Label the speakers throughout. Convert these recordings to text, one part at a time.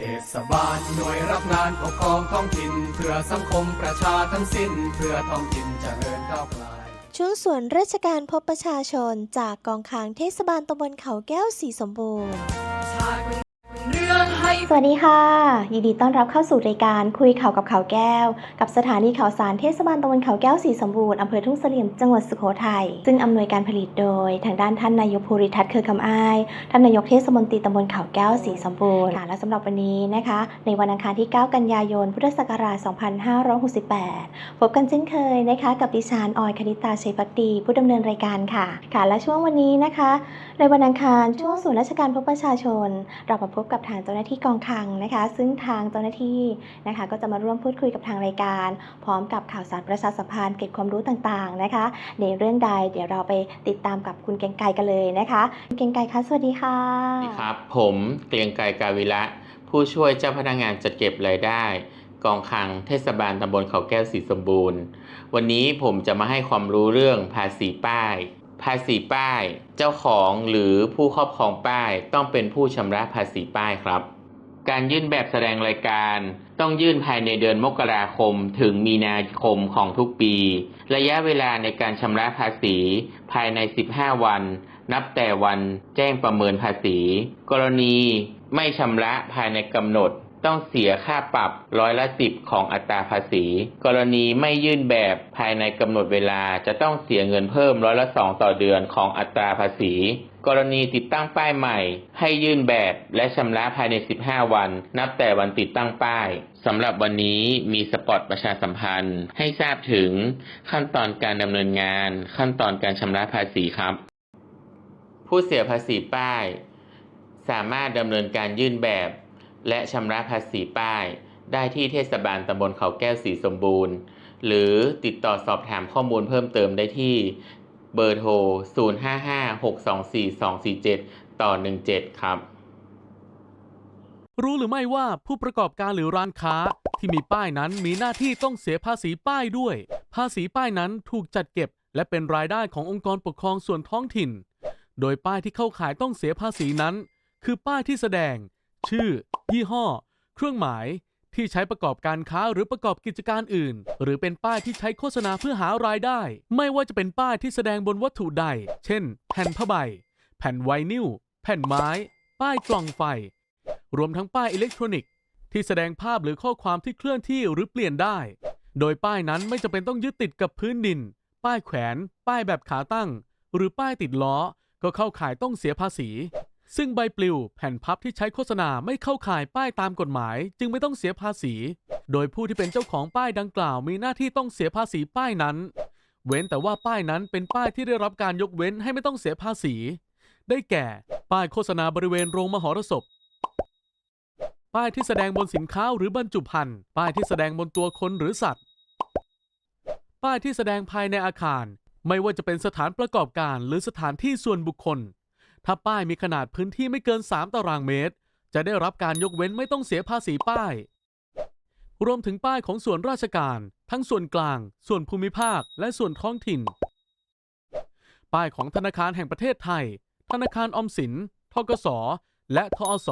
Speaker 1: เทศบาลหน่วยรับงานปกครองท้องถิ่นเพื่อสังคมประชาทั้งสิ้นเพื่อท้องถิ่นเจริญก้าวไกล
Speaker 2: ช่วงส่วนราชการพบประชาชนจากกองคางเทศบาลตำบลเขาแก้วสีสมบูรณ์ สวัสดีค่ะ ยินดีต้อนรับเข้าสู่รายการคุยข่าวกับเขาวแก้ว กับสถานีข่าวสารเทศบาลตำบลเขาแก้วสีสมบูรณ์อำเภอทุ่งเสลี่ยมจังหวัดสุโขทัยซึ่งอำนวยการผลิตโดย ทางด้านท่านนายกภูริทัศน์เครือคำอ้าย ท่านนายกเทศมนตรีตำบลเขาแก้วสีสมบูรณ์ค่ะและสำหรับวันนี้นะคะ ในวันอังคารที่ 9 กันยายน พุทธศักราช 2568 พบกันเช่นเคยนะคะกับดิฉันออยคณิตาชัยพักดี ผู้ดำเนินรายการค่ะ ค่ะและช่วงวันนี้นะคะ ในวันอังคารช่วงศูนย์ราชการพบประชาชน เรามาพบกับทางเจ้าหน้าที่กองคลังนะคะ ซึ่งทางเจ้าหน้าที่นะคะ ก็จะมาร่วมพูดคุยกับทางรายการ พร้อมกับข่าวสารประชาสัมพันธ์เก็บความรู้ต่างๆนะคะ ในเรื่องใดเดี๋ยวเราไปติดตามกับคุณเกียงไกกันเลยนะคะคุณเกียงไกคะสวัสดีค่ะ
Speaker 3: สวัสดีครับ ผมเกียงไกกาวิระผู้ช่วยเจ้าพนักงานจัดเก็บรายได้ กองคลังเทศบาลตำบลเขาแก้วสีสมบูรณ์ วันนี้ผมจะมาให้ความรู้เรื่องภาษีป้ายภาษีป้าย เจ้าของหรือผู้ครอบครองป้ายต้องเป็นผู้ชำระภาษีป้ายครับ การยื่นแบบแสดงรายการ ต้องยื่นภายในเดือนมกราคมถึงมีนาคมของทุกปี ระยะเวลาในการชำระภาษี ภายใน 15 วัน นับแต่วันแจ้งประเมินภาษี กรณีไม่ชำระภายในกำหนด ต้องเสียค่าปรับร้อยละสิบของอัตราภาษี กรณีไม่ยื่นแบบภายในกำหนดเวลาจะต้องเสียเงินเพิ่มร้อยละสองต่อเดือนของอัตราภาษีกรณีติดตั้งป้ายใหม่ ให้ยื่นแบบและชำระภายใน 15 วัน นับแต่วันติดตั้งป้ายสำหรับวันนี้มีสปอตประชาสัมพันธ์ ให้ทราบถึงขั้นตอนการดำเนินงาน ขั้นตอนการชำระภาษีครับ ผู้เสียภาษีป้าย สามารถดำเนินการยื่นแบบ และชำระภาษีป้าย ได้ที่เทศบาลตำบลเขาแก้วสีสมบูรณ์ หรือติดต่อสอบถามข้อมูลเพิ่มเติมได้ที่ เบอร์โทร 0556242247 ต่อ 17 ครับ
Speaker 4: รู้หรือไม่ว่าผู้ประกอบการหรือร้านค้าที่มีป้ายนั้นมีหน้าที่ต้องเสียภาษีป้ายด้วย ภาษีป้ายนั้นถูกจัดเก็บ และเป็นรายได้ขององค์กรปกครองส่วนท้องถิ่น โดยป้ายที่เข้าขายต้องเสียภาษีนั้น คือป้ายที่แสดง ชื่อ ยี่ห้อ เครื่องหมาย ที่ใช้ประกอบการค้าหรือประกอบกิจการอื่น หรือเป็นป้ายที่ใช้โฆษณาเพื่อหารายได้ ไม่ว่าจะเป็นป้ายที่แสดงบนวัตถุใด เช่น แผ่นผ้าใบ แผ่นไวนิลแผ่นไม้ ป้ายกล่องไฟ รวมทั้งป้ายอิเล็กทรอนิกส์ ที่แสดงภาพหรือข้อความที่เคลื่อนที่หรือเปลี่ยนได้ โดยป้ายนั้นไม่จำเป็นต้องยึดติดกับพื้นดิน ป้ายแขวน ป้ายแบบขาตั้ง หรือป้ายติดล้อก็เข้าข่ายต้องเสียภาษี ซึ่งใบปลิวแผ่นพับที่ใช้โฆษณาไม่เข้าข่ายป้ายตามกฎหมาย จึงไม่ต้องเสียภาษี โดยผู้ที่เป็นเจ้าของป้ายดังกล่าวมีหน้าที่ต้องเสียภาษีป้ายนั้น เว้นแต่ว่าป้ายนั้นเป็นป้ายที่ได้รับการยกเว้นให้ไม่ต้องเสียภาษี ได้แก่ ป้ายโฆษณาบริเวณโรงมหรสพ ป้ายที่แสดงบนสินค้าหรือบรรจุภัณฑ์ ป้ายที่แสดงบนตัวคนหรือสัตว์ ป้ายที่แสดงภายในอาคาร ไม่ว่าจะเป็นสถานประกอบการหรือสถานที่ส่วนบุคคล ถ้าป้ายมีขนาดพื้นที่ไม่เกิน 3 ตารางเมตร จะได้รับการยกเว้นไม่ต้องเสียภาษีป้าย รวมถึงป้ายของส่วนราชการ ทั้งส่วนกลาง ส่วนภูมิภาค และส่วนท้องถิ่น ป้ายของธนาคารแห่งประเทศไทย ธนาคารออมสิน ทกส และทอส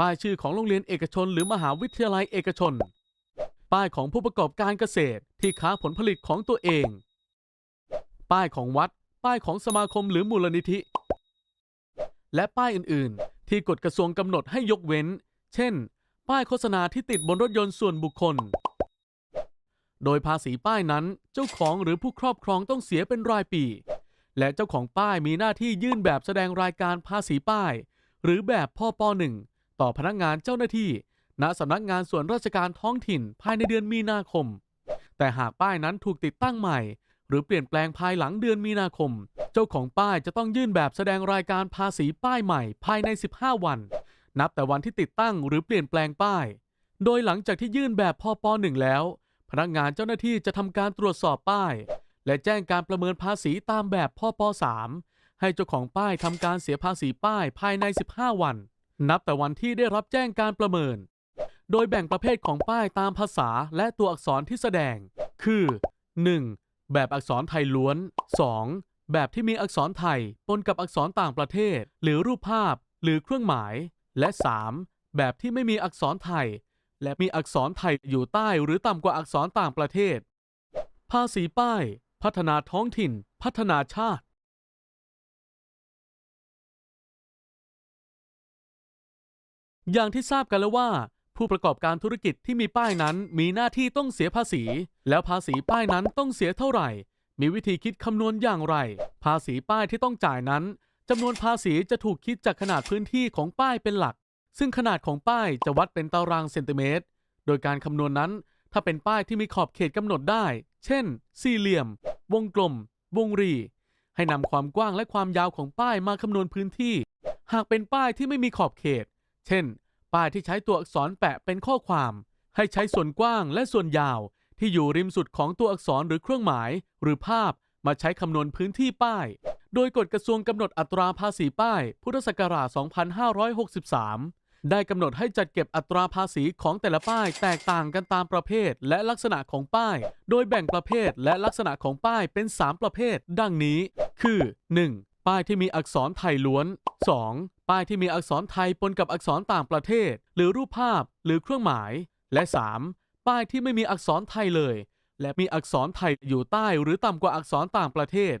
Speaker 4: ป้ายชื่อของโรงเรียนเอกชน หรือมหาวิทยาลัยเอกชน ป้ายของผู้ประกอบการเกษตรที่ค้าผลผลิตของตัวเอง ป้ายของวัด ป้ายของสมาคมหรือมูลนิธิ และป้ายอื่น ๆ ที่กฎกระทรวงกำหนดให้ยกเว้น เช่น ป้ายโฆษณาที่ติดบนรถยนต์ส่วนบุคคล โดยภาษีป้ายนั้นเจ้าของหรือผู้ครอบครองต้องเสียเป็นรายปี และเจ้าของป้ายมีหน้าที่ยื่นแบบแสดงรายการภาษีป้าย หรือแบบพ่อปหนึ่งต่อพนักงานเจ้าหน้าที่ ณสำนักงานส่วนราชการท้องถิ่นภายในเดือนมีนาคม แต่หากป้ายนั้นถูกติดตั้งใหม่ หรือเปลี่ยนแปลงภายหลังเดือนมีนาคม เจ้าของป้ายจะต้องยื่นแบบแสดงรายการภาษีป้ายใหม่ภายใน 15 วัน นับแต่วันที่ติดตั้งหรือเปลี่ยนแปลงป้าย โดยหลังจากที่ยื่นแบบพอปหนึ่งแล้ว พนักงานเจ้าหน้าที่จะทำการตรวจสอบป้าย และแจ้งการประเมินภาษีตามแบบพป3ให้เจ้าของป้ายทำการเสียภาษีป้ายภายใน 15 วัน นับแต่วันที่ได้รับแจ้งการประเมิน โดยแบ่งประเภทของป้ายตามภาษาและตัวอักษรที่แสดง คือ 1. แบบอักษรไทยล้วน 2. แบบที่มีอักษรไทยปนกับอักษรต่างประเทศ หรือรูปภาพ หรือเครื่องหมาย และ 3. แบบที่ไม่มีอักษรไทย และมีอักษรไทยอยู่ใต้หรือต่ำกว่าอักษรต่างประเทศ ภาษีป้าย พัฒนาท้องถิ่น พัฒนาชาติอย่างที่ทราบกันแล้วว่า ผู้ประกอบการธุรกิจที่มีป้ายนั้นมีหน้าที่ต้องเสียภาษี แล้วภาษีป้ายนั้นต้องเสียเท่าไหร่ มีวิธีคิดคำนวณอย่างไร ภาษีป้ายที่ต้องจ่ายนั้นจำนวนภาษีจะถูกคิดจากขนาดพื้นที่ของป้ายเป็นหลัก ซึ่งขนาดของป้ายจะวัดเป็นตารางเซนติเมตร โดยการคำนวณนั้น ถ้าเป็นป้ายที่มีขอบเขตกำหนดได้ เช่น สี่เหลี่ยม วงกลม วงรี ให้นำความกว้างและความยาวของป้ายมาคำนวณพื้นที่ หากเป็นป้ายที่ไม่มีขอบเขต เช่น ป้ายที่ใช้ตัวอักษรแปะเป็นข้อความ ให้ใช้ส่วนกว้างและส่วนยาว ที่อยู่ริมสุดของตัวอักษรหรือเครื่องหมาย หรือภาพมาใช้คำนวณพื้นที่ป้าย โดยกฎกระทรวงกำหนดอัตราภาษีป้าย พุทธศักราช 2563 ได้กำหนดให้จัดเก็บอัตราภาษีของแต่ละป้าย แตกต่างกันตามประเภทและลักษณะของป้าย โดยแบ่งประเภทและลักษณะของป้ายเป็น 3 ประเภท ดังนี้ คือ 1. ป้ายที่มีอักษรไทยล้วน 2. ป้ายที่มีอักษรไทยปนกับอักษรต่างประเทศ หรือรูปภาพหรือเครื่องหมาย และ 3. ป้ายที่ไม่มีอักษรไทยเลย และมีอักษรไทยอยู่ใต้หรือต่ำกว่าอักษรต่างประเทศ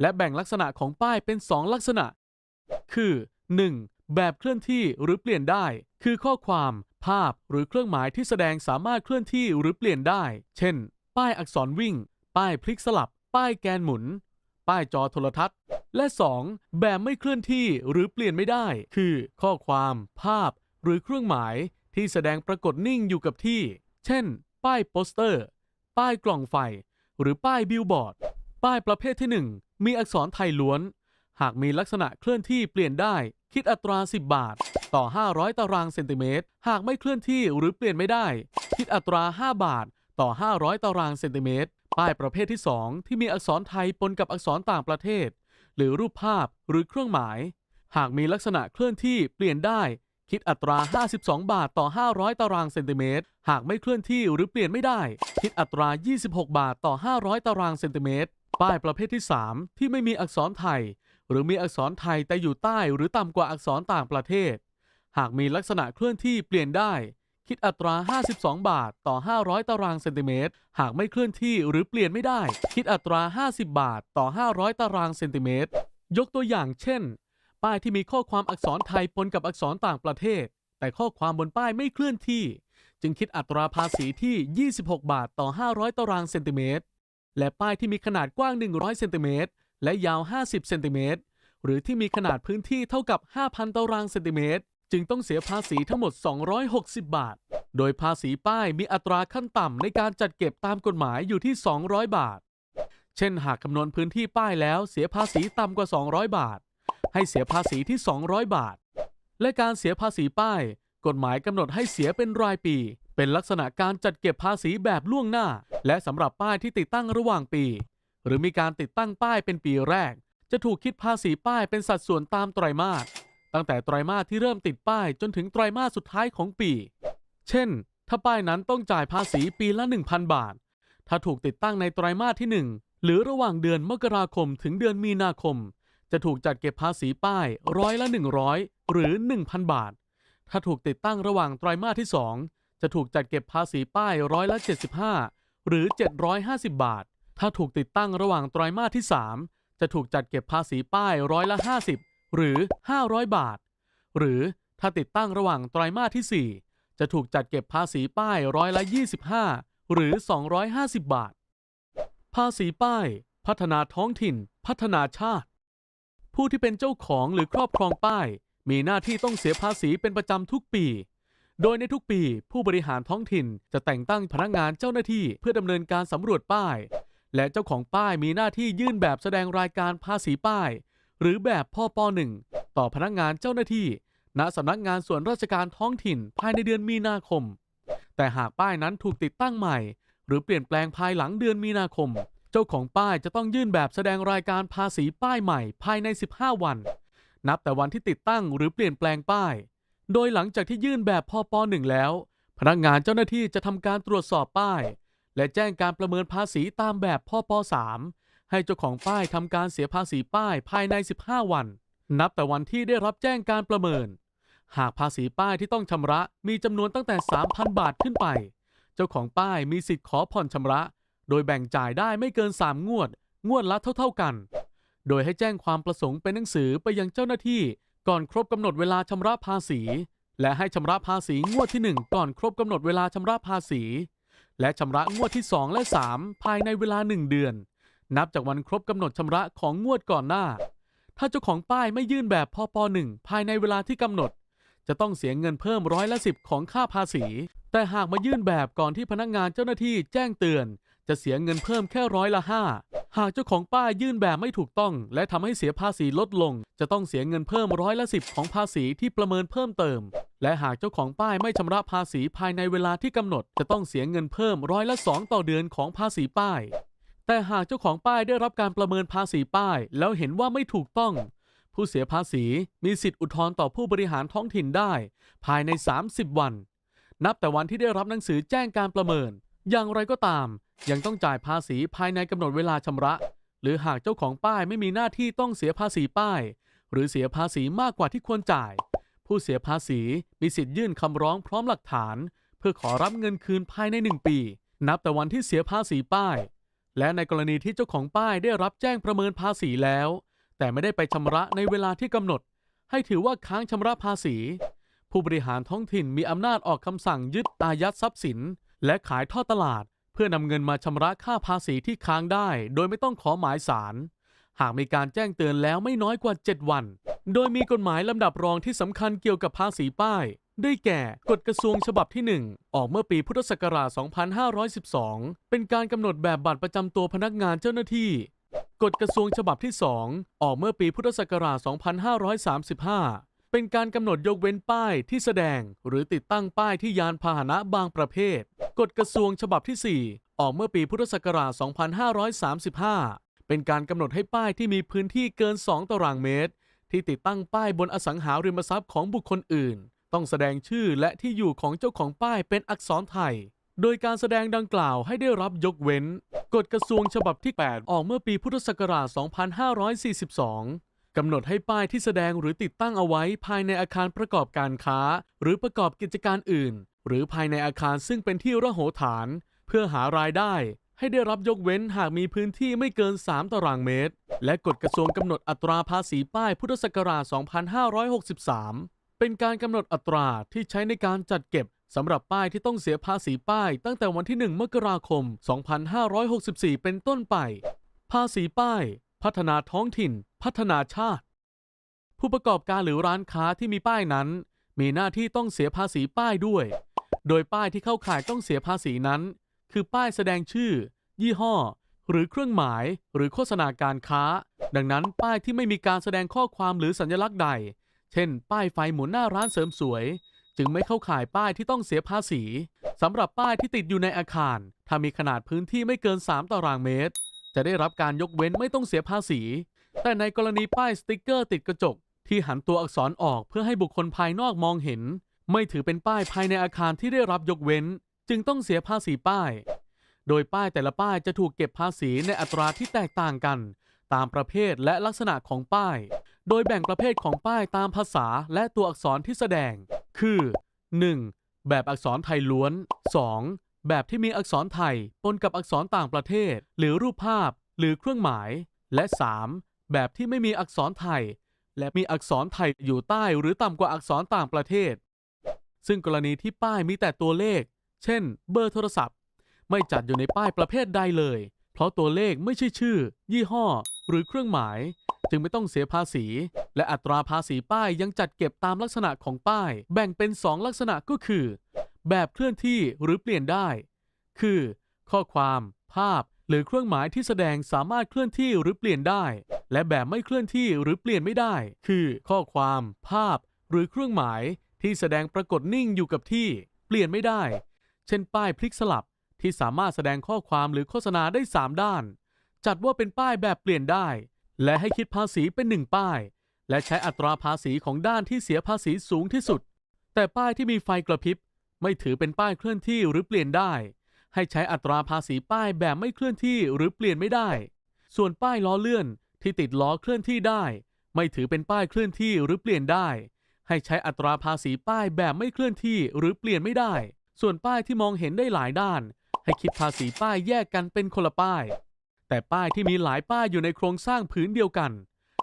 Speaker 4: และแบ่งลักษณะของป้ายเป็น 2 ลักษณะ คือ 1. แบบเคลื่อนที่หรือเปลี่ยนได้ คือข้อความ ภาพหรือเครื่องหมายที่แสดงสามารถเคลื่อนที่หรือเปลี่ยนได้ เช่น ป้ายอักษรวิ่ง ป้ายพลิกสลับ ป้ายแกนหมุน ป้ายจอโทรทัศน์ และ 2. แบบไม่เคลื่อนที่หรือเปลี่ยนไม่ได้ คือ ข้อความ ภาพ หรือเครื่องหมายที่แสดงปรากฏนิ่งอยู่กับที่ เช่น ป้ายโปสเตอร์ ป้ายกล่องไฟ หรือป้ายบิลบอร์ด ป้ายประเภทที่ 1 มีอักษรไทยล้วน หากมีลักษณะเคลื่อนที่เปลี่ยนได้ คิดอัตรา 10 บาท ต่อ 500 ตารางเซนติเมตร หากไม่เคลื่อนที่หรือเปลี่ยนไม่ได้ คิดอัตรา 5 บาท ต่อ 500 ตารางเซนติเมตร ป้ายประเภทที่ 2 ที่มีอักษรไทยปนกับอักษรต่างประเทศ หรือรูปภาพหรือเครื่องหมาย หากมีลักษณะเคลื่อนที่เปลี่ยนได้ คิดอัตรา 52 บาทต่อ 500 ตารางเซนติเมตร หากไม่เคลื่อนที่หรือเปลี่ยนไม่ได้ คิดอัตรา 26 บาทต่อ 500 ตารางเซนติเมตร ป้ายประเภทที่ 3 ที่ไม่มีอักษรไทย หรือมีอักษรไทยแต่อยู่ใต้หรือต่ำกว่าอักษรต่างประเทศ หากมีลักษณะเคลื่อนที่เปลี่ยนได้ คิดอัตรา 52 บาทต่อ 500 ตารางเซนติเมตร หากไม่เคลื่อนที่หรือเปลี่ยนไม่ได้ คิดอัตรา 50 บาทต่อ 500 ตารางเซนติเมตร ยกตัวอย่างเช่น ป้ายที่มีข้อความอักษรไทยปนกับอักษรต่างประเทศ แต่ข้อความบนป้ายไม่เคลื่อนที่ จึงคิดอัตราภาษีที่ 26 บาทต่อ 500 ตารางเซนติเมตร และป้ายที่มีขนาดกว้าง 100 เซนติเมตร และยาว 50 เซนติเมตร หรือที่มีขนาดพื้นที่เท่ากับ 5,000 ตารางเซนติเมตร จึงต้องเสียภาษีทั้งหมด 260 บาท โดยภาษีป้ายมีอัตราขั้นต่ำในการจัดเก็บตามกฎหมายอยู่ที่ 200 บาท เช่นหากคำนวณพื้นที่ป้ายแล้วเสียภาษีต่ำกว่า 200 บาท ให้เสียภาษีที่ 200 บาท และการเสียภาษีป้าย กฎหมายกำหนดให้เสียเป็นรายปี เป็นลักษณะการจัดเก็บภาษีแบบล่วงหน้า และสำหรับป้ายที่ติดตั้งระหว่างปี หรือมีการติดตั้งป้ายเป็นปีแรก จะถูกคิดภาษีป้ายเป็นสัดส่วนตามไตรมาส ตั้งแต่ไตรมาสที่เริ่มติดป้ายจนถึงไตรมาสสุดท้ายของปี เช่น ถ้าป้ายนั้นต้องจ่ายภาษีปีละ 1,000 บาท ถ้าถูกติดตั้งในไตรมาสที่ 1 หรือระหว่างเดือนมกราคมถึงเดือนมีนาคม จะถูกจัดเก็บภาษีป้ายร้อยละ 100 หรือ 1,000 บาท ถ้าถูกติดตั้งระหว่างไตรมาสที่ 2 จะถูกจัดเก็บภาษีป้ายร้อยละ 75 หรือ 750 บาท ถ้าถูกติดตั้งระหว่างไตรมาสที่ 3 จะถูกจัดเก็บภาษีป้ายร้อยละ 50 หรือ 500 บาท หรือถ้าติดตั้งระหว่างไตรามาสที่ 4 จะถูกจัดเก็บภาษีป้ายร้อยละ 25 หรือ 250 บาท ภาษีป้าย พัฒนาท้องถิ่น พัฒนาชาติ ผู้ที่เป็นเจ้าของหรือครอบครองป้าย มีหน้าที่ต้องเสียภาษีเป็นประจำทุกปี โดยในทุกปี ผู้บริหารท้องถิ่นจะแต่งตั้งพนักงานเจ้าหน้าที่เพื่อดำเนินการสำรวจป้าย และเจ้าของป้ายมีหน้าที่ยื่นแบบแสดงรายการภาษีป้าย หรือแบบพ่อปหนึ่งต่อพนักงานเจ้าหน้าที่ ณสำนักงานส่วนราชการท้องถิ่นภายในเดือนมีนาคม แต่หากป้ายนั้นถูกติดตั้งใหม่ หรือเปลี่ยนแปลงภายหลังเดือนมีนาคม เจ้าของป้ายจะต้องยื่นแบบแสดงรายการภาษีป้ายใหม่ภายใน 15 วัน นับแต่วันที่ติดตั้งหรือเปลี่ยนแปลงป้าย โดยหลังจากที่ยื่นแบบพอปหนึ่งแล้ว พนักงานเจ้าหน้าที่จะทำการตรวจสอบป้าย และแจ้งการประเมินภาษีตามแบบพอปสาม ให้เจ้าของป้ายทำการเสียภาษีป้ายภายใน 15 วัน นับแต่วันที่ได้รับแจ้งการประเมิน หากภาษีป้ายที่ต้องชำระมีจำนวนตั้งแต่ 3,000 บาทขึ้นไป เจ้าของป้ายมีสิทธิ์ขอผ่อนชำระ โดยแบ่งจ่ายได้ไม่เกิน 3 งวด งวดละเท่า ๆกัน โดยให้แจ้งความประสงค์เป็นหนังสือไปยังเจ้าหน้าที่ ก่อนครบกำหนดเวลาชำระภาษี และให้ชำระภาษีงวดที่ 1 ก่อนครบกำหนดเวลาชำระภาษี และชำระงวดที่ 2 และ 3 ภายในเวลา 1 เดือน นับจากวันครบกำหนดชำระของงวดก่อนหน้า ถ้าเจ้าของป้ายไม่ยื่นแบบพป .1 ภายในเวลาที่กำหนด จะต้องเสียเงินเพิ่มร้อยละสิบของค่าภาษี แต่หากมายื่นแบบก่อนที่พนักงานเจ้าหน้าที่แจ้งเตือน จะเสียเงินเพิ่มแค่ร้อยละห้าหากเจ้าของป้ายยื่นแบบไม่ถูกต้อง และทำให้เสียภาษีลดลง จะต้องเสียเงินเพิ่มร้อยละสิบของภาษีที่ประเมินเพิ่มเติม และหากเจ้าของป้ายไม่ชำระภาษีภายในเวลาที่กำหนด จะต้องเสียเงินเพิ่มร้อยละสองต่อเดือนของภาษีป้าย แต่หากเจ้าของป้ายได้รับการประเมินภาษีป้าย แล้วเห็นว่าไม่ถูกต้อง ผู้เสียภาษีมีสิทธิ์อุทธรณ์ต่อผู้บริหารท้องถิ่นได้ ภายใน 30 วัน นับแต่วันที่ได้รับหนังสือแจ้งการประเมิน อย่างไรก็ตาม ยังต้องจ่ายภาษีภายในกำหนดเวลาชำระ หรือหากเจ้าของป้ายไม่มีหน้าที่ต้องเสียภาษีป้าย หรือเสียภาษีมากกว่าที่ควรจ่าย ผู้เสียภาษีมีสิทธิ์ยื่นคำร้องพร้อมหลักฐาน เพื่อขอรับเงินคืนภายใน 1 ปี นับแต่วันที่เสียภาษีป้าย และในกรณีที่เจ้าของป้ายได้รับแจ้งประเมินภาษีแล้ว แต่ไม่ได้ไปชำระในเวลาที่กำหนด ให้ถือว่าค้างชำระภาษี ผู้บริหารท้องถิ่นมีอำนาจออกคำสั่งยึดอายัดทรัพย์สิน และขายท่อตลาด เพื่อนำเงินมาชำระค่าภาษีที่ค้างได้ โดยไม่ต้องขอหมายสาร หากมีการแจ้งเตือนแล้วไม่น้อยกว่า 7 วัน โดยมีกฎหมายลำดับรองที่สำคัญเกี่ยวกับภาษีป้าย ได้แก่กฎกระทรวงฉบับที่ 1 ออกเมื่อปีพุทธศักราช 2512 เป็นการกำหนดแบบบัตรประจำตัวพนักงานเจ้าหน้าที่ กฎกระทรวงฉบับที่ 2 ออกเมื่อปีพุทธศักราช 2535 เป็นการกำหนดยกเว้นป้ายที่แสดง หรือติดตั้งป้ายที่ยานพาหนะบางประเภท กฎกระทรวงฉบับที่ 4 ออกเมื่อปีพุทธศักราช 2535 เป็นการกำหนดให้ป้ายที่มีพื้นที่เกิน 2 ตารางเมตร ที่ติดตั้งป้ายบนอสังหาริมทรัพย์ของบุคคลอื่น ต้องแสดงชื่อและที่อยู่ของเจ้าของป้ายเป็นอักษรไทย โดยการแสดงดังกล่าวให้ได้รับยกเว้น กฎกระทรวงฉบับที่ 8 ออกเมื่อปีพุทธศักราช 2542 กำหนดให้ป้ายที่แสดงหรือติดตั้งเอาไว้ภายในอาคารประกอบการค้า หรือประกอบกิจการอื่น หรือภายในอาคารซึ่งเป็นที่ระโหฐาน เพื่อหารายได้ให้ได้รับยกเว้นหากมีพื้นที่ไม่เกิน 3 ตารางเมตร และกฎกระทรวงกำหนดอัตราภาษีป้ายพุทธศักราช 2563 เป็นการกำหนดอัตราที่ใช้ในการจัดเก็บสำหรับป้ายที่ต้องเสียภาษีป้ายตั้งแต่วันที่ 1 มกราคม 2564 เป็นต้นไป ภาษีป้าย พัฒนาท้องถิ่น พัฒนาชาติ ผู้ประกอบการหรือร้านค้าที่มีป้ายนั้น มีหน้าที่ต้องเสียภาษีป้ายด้วย โดยป้ายที่เข้าข่ายต้องเสียภาษีนั้น คือป้ายแสดงชื่อ ยี่ห้อ หรือเครื่องหมาย หรือโฆษณาการค้า ดังนั้นป้ายที่ไม่มีการแสดงข้อความหรือสัญลักษณ์ใด เช่น ป้ายไฟหมุนหน้าร้านเสริมสวย จึงไม่เข้าข่ายป้ายที่ต้องเสียภาษีสำหรับป้ายที่ติดอยู่ในอาคาร ถ้ามีขนาดพื้นที่ไม่เกิน 3 ตารางเมตร จะได้รับการยกเว้นไม่ต้องเสียภาษี แต่ในกรณีป้ายสติกเกอร์ติดกระจก ที่หันตัวอักษรออกเพื่อให้บุคคลภายนอกมองเห็น ไม่ถือเป็นป้ายภายในอาคารที่ได้รับยกเว้น จึงต้องเสียภาษีป้าย โดยป้ายแต่ละป้ายจะถูกเก็บภาษีในอัตราที่แตกต่างกัน ตามประเภทและลักษณะของป้าย โดยแบ่งประเภทของป้ายตามภาษาและตัวอักษรที่แสดง คือ 1. แบบอักษรไทยล้วน 2. แบบที่มีอักษรไทยปนกับอักษรต่างประเทศ หรือรูปภาพ หรือเครื่องหมาย และ 3. แบบที่ไม่มีอักษรไทย และมีอักษรไทยอยู่ใต้หรือต่ำกว่าอักษรต่างประเทศ ซึ่งกรณีที่ป้ายมีแต่ตัวเลข เช่น เบอร์โทรศัพท์ ไม่จัดอยู่ในป้ายประเภทใดเลย เพราะตัวเลขไม่ใช่ชื่อ ยี่ห้อ หรือเครื่องหมาย จึงไม่ต้องเสียภาษี และอัตราภาษีป้ายยังจัดเก็บตามลักษณะของป้าย แบ่งเป็น 2 ลักษณะก็คือ แบบเคลื่อนที่หรือเปลี่ยนได้ คือ ข้อความ ภาพ หรือเครื่องหมายที่แสดงสามารถเคลื่อนที่หรือเปลี่ยนได้ และแบบไม่เคลื่อนที่หรือเปลี่ยนไม่ได้ คือ ข้อความ ภาพ หรือเครื่องหมายที่แสดงปรากฏนิ่งอยู่กับที่ เปลี่ยนไม่ได้ เช่น ป้ายพลิกสลับที่สามารถแสดงข้อความหรือโฆษณาได้ 3 ด้าน จัดว่าเป็นป้ายแบบเปลี่ยนได้ และให้คิดภาษีเป็น1ป้าย และใช้อัตราภาษีของด้านที่เสียภาษีสูงที่สุด แต่ป้ายที่มีไฟกระพริบ ไม่ถือเป็นป้ายเคลื่อนที่หรือเปลี่ยนได้ ให้ใช้อัตราภาษีป้ายแบบไม่เคลื่อนที่หรือเปลี่ยนไม่ได้ ส่วนป้ายล้อเลื่อนที่ติดล้อเคลื่อนที่ได้ ไม่ถือเป็นป้ายเคลื่อนที่หรือเปลี่ยนได้ ให้ใช้อัตราภาษีป้ายแบบไม่เคลื่อนที่หรือเปลี่ยนไม่ได้ ส่วนป้ายที่มองเห็นได้หลายด้าน ให้คิดภาษีป้ายแยกกันเป็นคนละป้าย แต่ป้ายที่มีหลายป้ายอยู่ในโครงสร้างผืนเดียวกัน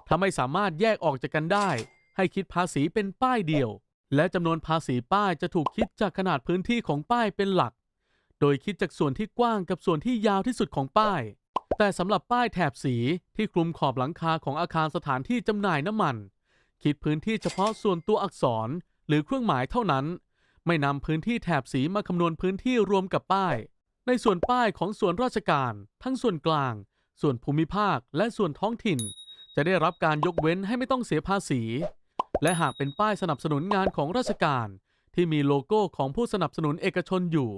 Speaker 4: ถ้าไม่สามารถแยกออกจากกันได้ ให้คิดภาษีเป็นป้ายเดียว และจำนวนภาษีป้ายจะถูกคิดจากขนาดพื้นที่ของป้ายเป็นหลัก โดยคิดจากส่วนที่กว้างกับส่วนที่ยาวที่สุดของป้าย แต่สำหรับป้ายแถบสีที่คลุมขอบหลังคาของอาคารสถานที่จำหน่ายน้ำมัน คิดพื้นที่เฉพาะส่วนตัวอักษรหรือเครื่องหมายเท่านั้น ไม่นำพื้นที่แถบสีมาคำนวณพื้นที่รวมกับป้าย ในส่วนป้ายของส่วนราชการ ทั้งส่วนกลาง ส่วนภูมิภาค และส่วนท้องถิ่น จะได้รับการยกเว้นให้ไม่ต้องเสียภาษี และหากเป็นป้ายสนับสนุนงานของราชการ ที่มีโลโก้ของผู้สนับสนุนเอกชนอยู่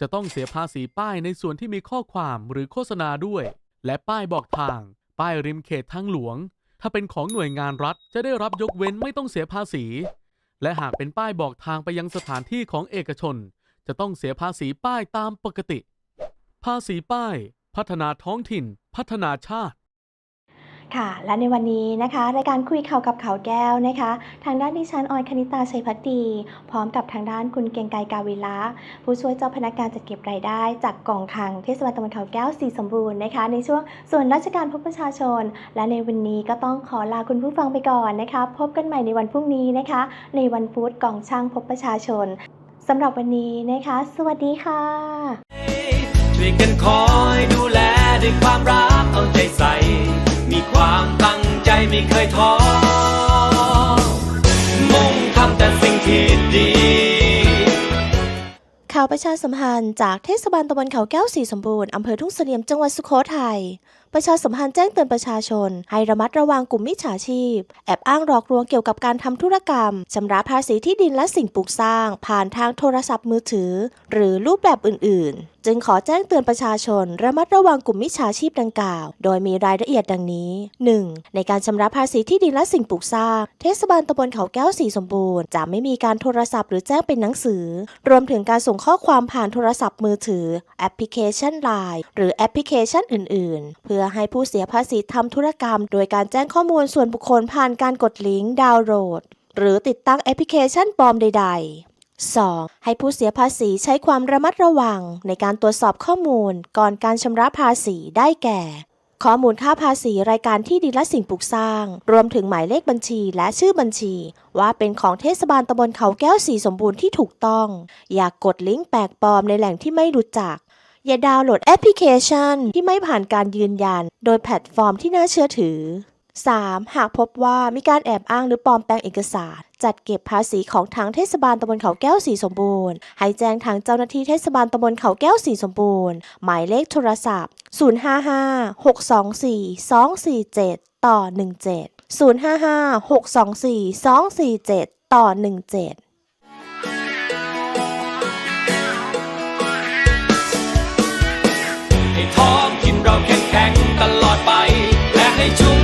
Speaker 4: จะต้องเสียภาษีป้ายในส่วนที่มีข้อความหรือโฆษณาด้วย และป้ายบอกทาง ป้ายริมเขตทางหลวง ถ้าเป็นของหน่วยงานรัฐจะได้รับยกเว้นไม่ต้องเสียภาษี และหากเป็นป้ายบอกทางไปยังสถานที่ของเอกชน จะต้องเสียภาษีป้ายตามปกติ ภาษีป้าย พัฒนาท้องถิ่น พัฒนาชาติ
Speaker 5: ค่ะ และในวันนี้นะคะรายการคุยข่าวกับเขาวแก้วนะคะ ทางด้านดิฉันออยคณิตาชัยพัฒดี พร้อมกับทางด้านคุณเกรียงไกรกาวิละผู้ช่วยเจ้าพนักงานจัดเก็บรายได้ จากกองคลังเทศบาลตำบลเขาแก้วสีสมบูรณ์นะคะ ในช่วงส่วนราชการพบประชาชน และในวันนี้ก็ต้องขอลาคุณผู้ฟังไปก่อนนะคะ พบกันใหม่ในวันพรุ่งนี้นะคะ ในวันพุธกองช่างพบประชาชน สำหรับวันนี้นะคะ สวัสดีค่ะ
Speaker 1: ช่วยกันคอยดูแลด้วยความรักเอาใจใส่ มีความตั้งใจไม่เคยท้อ มุ่งทำแต่สิ่งที่ดี
Speaker 5: ข่าวประชาสัมพันธ์จากเทศบาลตำบลเขาแก้วสีสมบูรณ์อำเภอทุ่งเสลี่ยมจังหวัดสุโขทัย ประชาสัมพันธ์แจ้งเตือนประชาชน ให้ระมัดระวังกลุ่มมิจฉาชีพ แอบอ้างหลอกลวงเกี่ยวกับการทำธุรกรรมชำระภาษีที่ดินและสิ่งปลูกสร้าง ผ่านทางโทรศัพท์มือถือ หรือรูปแบบอื่น ๆ จึงขอแจ้งเตือนประชาชน ระมัดระวังกลุ่มมิจฉาชีพดังกล่าว โดยมีรายละเอียดดังนี้ 1. ในการชำระภาษีที่ดินและสิ่งปลูกสร้าง เทศบาลตำบลเขาแก้วสีสมบูรณ์จะไม่มีการโทรศัพท์หรือแจ้งเป็นหนังสือ รวมถึงการส่งข้อความผ่านโทรศัพท์มือถือ แอปพลิเคชัน Line หรือแอปพลิเคชันอื่น ๆ เพื่อให้ผู้เสียภาษีทำธุรกรรม โดยการแจ้งข้อมูลส่วนบุคคลผ่านการกดลิงก์ดาวน์โหลด หรือติดตั้งแอปพลิเคชันปลอมใด ๆ 2. ให้ผู้เสียภาษีใช้ความระมัดระวังในการตรวจสอบข้อมูลก่อนการชำระภาษีได้แก่ ข้อมูลค่าภาษีรายการที่ดินและสิ่งปลูกสร้าง รวมถึงหมายเลขบัญชีและชื่อบัญชี ว่าเป็นของเทศบาลตำบลเขาแก้วสีสมบูรณ์ที่ถูกต้อง อย่ากกดลิงก์แปลกปลอมในแหล่งที่ไม่รู้จัก อย่าดาวน์โหลดแอปพลิเคชัน ที่ไม่ผ่านการยืนยัน โดยแพลตฟอร์มที่น่าเชื่อถือ 3. หากพบว่ามีการแอบอ้างหรือปลอมแปลงเอกสาร จัดเก็บภาษีของทางเทศบาลตำบลเขาแก้วสีสมบูรณ์ ให้แจ้งทางเจ้าหน้าที่เทศบาลตำบลเขาแก้วสีสมบูรณ์ หมายเลขโทรศัพท์ 055 624 247 ต่อ 17 055 624 247 ต่อ 17
Speaker 1: ท้องถิ่นเราเข้มแข็งตลอดไป และให้ชุม